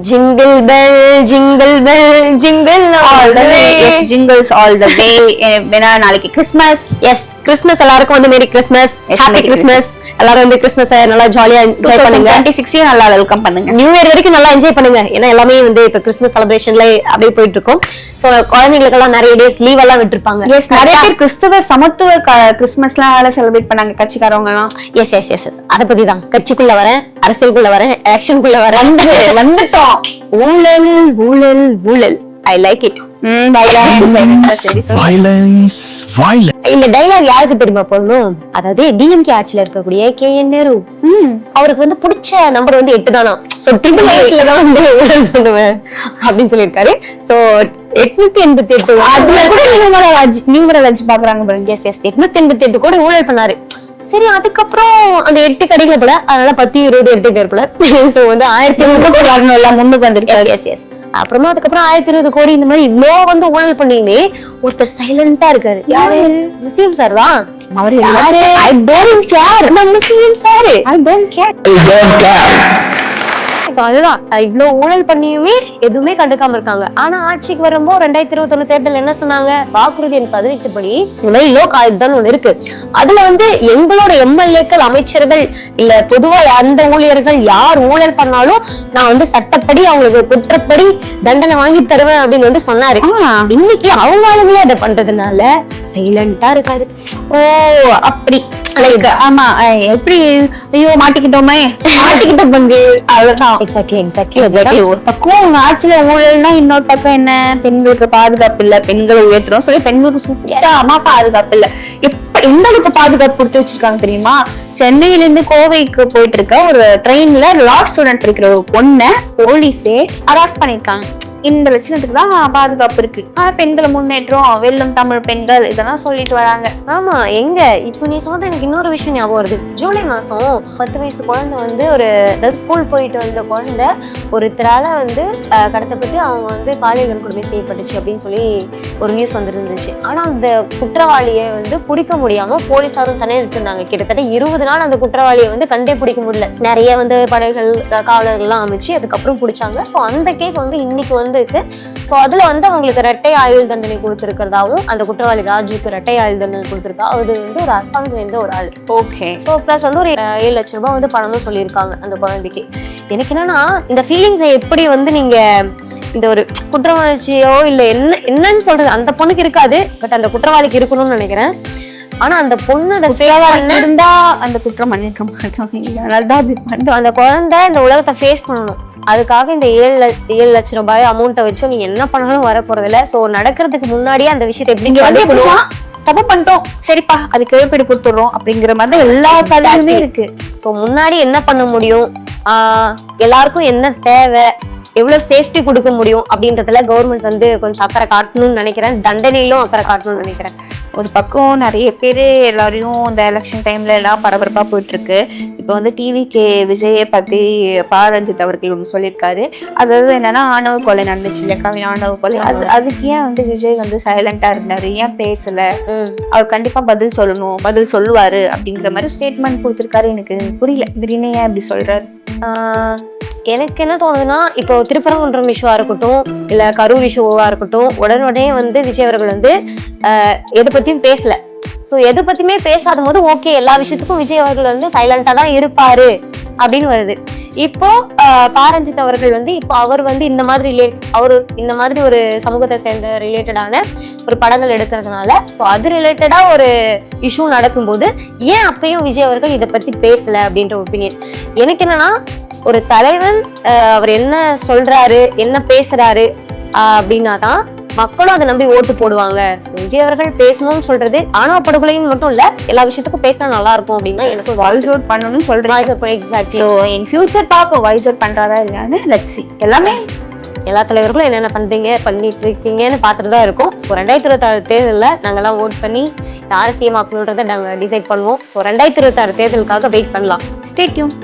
Jingle bell jingle bell jingle all the way jingles all the way వినాడానికి Christmas ఎస్ Christmas எஸ் Christmas எல்லாருக்கும் வந்து merry Christmas happy Christmas எல்லாரும் வந்து Christmas நல்லா ஜாலியா என்ஜாய் பண்ணுங்க. டுவெண்ட்டி சிக்ஸையும் நல்லா வெல்கம் பண்ணுங்க. நியூ இயர் வரைக்கும் நல்லா என்ஜாய் பண்ணுங்க. ஏன்னா எல்லாமே வந்து இப்ப கிறிஸ்மஸ் செலிப்ரேஷன்ல அப்படியே போயிட்டு இருக்கும் சோ குழந்தைங்களுக்கெல்லாம் நிறைய டேஸ் லீவ் எல்லாம் விட்டுருப்பாங்க. எஸ் நிறைய பேர் கிறிஸ்துவ சமத்துவ க- கிறிஸ்மஸ்லாம் செலிப்ரேட் பண்ணாங்க. கட்சிக்காரவங்க எல்லாம் எஸ் எஸ் எஸ் அத பத்தி தான் கட்சிக்குள்ள வரேன் அரசியலுக்குள்ள வரேன் ஆக்ஷனுக்குள்ள வரேன். வந்துட்டோம். ஊழல் ஊழல் ஊழல். I like it hmm violence. இந்த டைலாக் யாருக்கு தெரியுமா போடணும் அதாவது டிஎம்கே ஆட்சியில இருக்கக்கூடிய கே என் நேரு. ம். அவருக்கு வந்து பிடிச்ச நம்பர் வந்து எட்டு தானா? சோ ட்ரிபிள் எயிட்ல தான் வந்து ஊழல் பண்ணுவேன் அப்படின்னு சொல்லியிருக்காரு. சோ எட்நூத்தி எண்பத்தி எட்டு அதுல கூட நியூமராலஜி நியூமராலஜி பாக்குறாங்க பாருங்க. எஸ் எஸ் எட்நூத்தி எண்பத்தி எட்டு கூட ஊழல் பண்ணாரு. சரி அதுக்கப்புறம் அந்த எட்டு கிடைக்கல போல அதனால பத்து இருபது எடுத்துக்கிட்டாரு போல. சோ வந்து ஆயிரத்தி முன்னுக்கு வரணும் எல்லாம் முன்னுக்கு வந்திருக்காரு. எஸ் எஸ் அப்புறமா அதுக்கப்புறம் ஆயிரத்தி இருபது கோடி இந்த மாதிரி இவ்வளோ வந்து ஊழல் பண்ணியுமே ஒருத்தர் சைலண்டா இருக்காரு. யாரு? முஸ்லீம் சார் தான். அவர் யாரு? ஐ டோன்ட் கேர் நம்ம முஸ்லீம் sir I don't care So அதுதான். இவ்ளோ ஊழல் பண்ணியுமே எதுவுமே கண்டுக்காம இருக்காங்க. ஆனா ஆட்சிக்கு வரும்போது ரெண்டாயிரத்தி இருபத்தி ஒண்ணு தேர்தல் என்ன சொன்னாங்க? வாக்குறுதி எண் பதினெட்டு படி இந்த மாதிரி லோக் ஆயுதம் ஒண்ணு இருக்கு. அதுல வந்து எங்களோட எம்எல்ஏக்கள் அமைச்சர்கள் இல்ல பொதுவா அந்த ஊழியர்கள் யார் ஊழல் பண்ணாலும் நான் வந்து சட்டப்படி அவங்களுக்கு குற்றப்படி தண்டனை வாங்கி தருவேன் அப்படின்னு வந்து சொன்னாரு. இன்னைக்கு அவங்க ஆளுங்களே அதை பண்றதுனால சைலண்டா இருக்காரு. ஓ அப்படி. லைக் ஆமா எப்படி ஐயோ மாட்டிக்கிட்டோமே? மாட்டிக்கிட்ட பங்கு. அவ்வளவுதான். Exactly exactly Exactly. ஒரு பக்கம் ஆட்சியில ஊழல்னா இன்னொரு பக்கம் என்ன? பெண்களுக்கு பாதுகாப்பு இல்ல பெண்களை உயர்த்துறோம் சொல்லி பெண்களுக்கு சுத்தமா பாதுகாப்பு இல்ல. எப்ப எந்த அளவுக்கு பாதுகாப்பு கொடுத்து வச்சிருக்காங்க தெரியுமா? சென்னையில இருந்து கோவைக்கு போயிட்டு இருக்க ஒரு ட்ரெயின்ல லா ஸ்டூடெண்ட் இருக்கிற ஒரு பொண்ணை போலீஸே அரெஸ்ட் பண்ணிருக்காங்க. இந்த லட்சணத்துக்கு தான் பாதுகாப்பு இருக்கு. ஆனா பெண்களை முன்னேற்றம் வெல்லும் தமிழ் பெண்கள் இதெல்லாம் சொல்லிட்டு வராங்க. ஆமா எங்க? இப்போ நீ சொன்னது எனக்கு இன்னொரு விஷயம் ஞாபகம் வருது. ஜூலை மாசம் பத்து வயசு குழந்தை வந்து ஒரு ஸ்கூல் போயிட்டு வந்த குழந்தை ஒருத்தரால வந்து கடத்தப்பட்டு அவங்க வந்து பாலியல் கொடுமை செய்யப்பட்டுச்சு அப்படின்னு சொல்லி ஒரு நியூஸ் வந்துருந்துச்சு. ஆனா அந்த குற்றவாளியை வந்து பிடிக்க முடியாம போலீசாரும் தனியாக இருந்தாங்க கிட்டத்தட்ட இருபது நாள் அந்த குற்றவாளியை வந்து கண்டே பிடிக்க முடியல. நிறைய வந்து படைகள் காவலர்கள்லாம் அமைச்சு அதுக்கப்புறம் பிடிச்சாங்க. ஸோ அந்த கேஸ் வந்து இன்னைக்கு வந்து இருக்கு ஸோ அதுல வந்து அவங்களுக்கு ரெட்டை ஆயுள் தண்டனை கொடுத்திருக்கிறதாவும் அந்த குற்றவாளி ராஜுக்கு ரெட்டை ஆயுள் தண்டனை கொடுத்திருக்கா அது வந்து ஒரு அஸ்ஸாம் சேர்ந்த ஒரு ஆள். ஓகே. ஸோ ப்ளஸ் வந்து ஒரு ஏழு லட்ச ரூபாய் வந்து பணமும் சொல்லியிருக்காங்க அந்த குழந்தைக்கு. எனக்கு என்னன்னா இந்த ஃபீலிங்ஸை எப்படி வந்து நீங்க இந்த ஒரு குற்ற உணர்ச்சியோ இல்ல என்ன என்னன்னு சொல்றது அந்த பொண்ணுக்கு இருக்காது பட் அந்த குற்றவாளிக்கு இருக்கணும்னு நினைக்கிறேன். ஆனா அந்த பொண்ணு face பண்ண- இருந்தா அந்த குற்றம் பண்ணிருக்க மாட்டோம். அதனால தான் அப்படி அந்த குழந்தை இந்த உலகத்தை ஃபேஸ் பண்ணணும். அதுக்காக இந்த ஏழு ஏழு லட்ச ரூபாய் அமௌண்ட்டை வச்சு நீங்க என்ன பண்ணாலும் வர போறது இல்ல சோ நடக்கிறதுக்கு முன்னாடியே அந்த விஷயத்தை எப்படி தப்பு பண்ணிட்டோம். சரிப்பா அதுக்கு இழப்பீடு கொடுத்துடுறோம் அப்படிங்கிற மாதிரி தான் எல்லா கதையுமே இருக்கு. ஸோ முன்னாடி என்ன பண்ண முடியும்? எல்லாருக்கும் என்ன தேவை? எவ்வளவு சேஃப்டி கொடுக்க முடியும் அப்படின்றதுல கவர்மெண்ட் வந்து கொஞ்சம் அக்கறை காட்டணும்னு நினைக்கிறேன். தண்டனையிலும் அக்கறை காட்டணும்னு நினைக்கிறேன். ஒரு பக்கம் நிறைய பேர் எல்லாரையும் இந்த எலெக்ஷன் டைம்ல எல்லாம் பரபரப்பா போயிட்டு இருக்கு இப்போ வந்து டிவிக்கு விஜயை பத்தி பாரஞ்சித் அவர்கள் ஒன்று சொல்லியிருக்காரு. அதாவது என்னன்னா ஆணவ கொலை நடந்துச்சு இல்லையா? கவி ஆணவ கொலை. அது அதுக்கு ஏன் வந்து விஜய் வந்து சைலண்டா இருந்தாரு? ஏன் பேசல? அவர் கண்டிப்பா பதில் சொல்லணும் பதில் சொல்லுவாரு அப்படிங்கிற மாதிரி ஸ்டேட்மெண்ட் கொடுத்திருக்காரு. எனக்கு புரியல. திடீர்னு ஏன் இப்படி சொல்றாரு? எனக்கு என்ன தோணுதுன்னா இப்போ திருப்பரங்குன்றம் இஷ்யூவா இருக்கட்டும் இல்ல கரூர் இஷ்யூவா இருக்கட்டும் உடனுடனே வந்து விஜய் அவர்கள் வந்து எதை பத்தியும் பேசல. ஸோ எதை பத்தியுமே பேசாத போது ஓகே எல்லா விஷயத்துக்கும் விஜய் அவர்கள் வந்து சைலண்டா தான் இருப்பாரு அப்படின்னு வருது. இப்போ பாரஞ்சித் அவர்கள் வந்து இப்போ அவர் வந்து இந்த மாதிரி ரிலேட் அவர் இந்த மாதிரி ஒரு சமூகத்தை சேர்ந்த ரிலேட்டடான ஒரு படங்கள் எடுக்கிறதுனால ஸோ அது ரிலேட்டடா ஒரு இஷ்யூ நடக்கும்போது ஏன் அப்பயும் விஜய் அவர்கள் இதை பத்தி பேசல அப்படின்ற ஒப்பீனியன் எனக்கு என்னன்னா ஒரு தலைவன் அவர் என்ன சொல்றாரு என்ன பேசுறாரு அப்படின்னா தான் மக்களும் அதை நம்பி ஓட்டு போடுவாங்க. விஜய் அவர்கள் பேசணும்னு சொல்றது ஆணவ படுகொலையும் மட்டும் இல்ல எல்லா விஷயத்துக்கும் பேசினா நல்லா இருக்கும் அப்படின்னா எனக்கு வாய்ஸ் அவுட் பண்ணணும்னு சொல்றேன் எக்ஸாக்ட்லி ஸோ இன் ஃபியூச்சர் பார்ப்போம் வாய்ஸ் அவுட் பண்றாரா இல்லையான்னு. லட்ஸ் சி எல்லாமே. எல்லா தலைவர்களும் என்னென்ன பண்றீங்க பண்ணிட்டு இருக்கீங்கன்னு பார்த்துட்டு தான் இருக்கும். ஸோ ரெண்டாயிரத்தி இருபத்தாறு தேர்தலில் நாங்கெல்லாம் ஓட் பண்ணி யார் சிஎம் ஆக்கணுன்றதை நாங்கள் டிசைட் பண்ணுவோம். ஸோ ரெண்டாயிரத்தி இருபத்தாறு தேர்தலுக்காக வெயிட் பண்ணலாம். ஸ்டேட்யூன்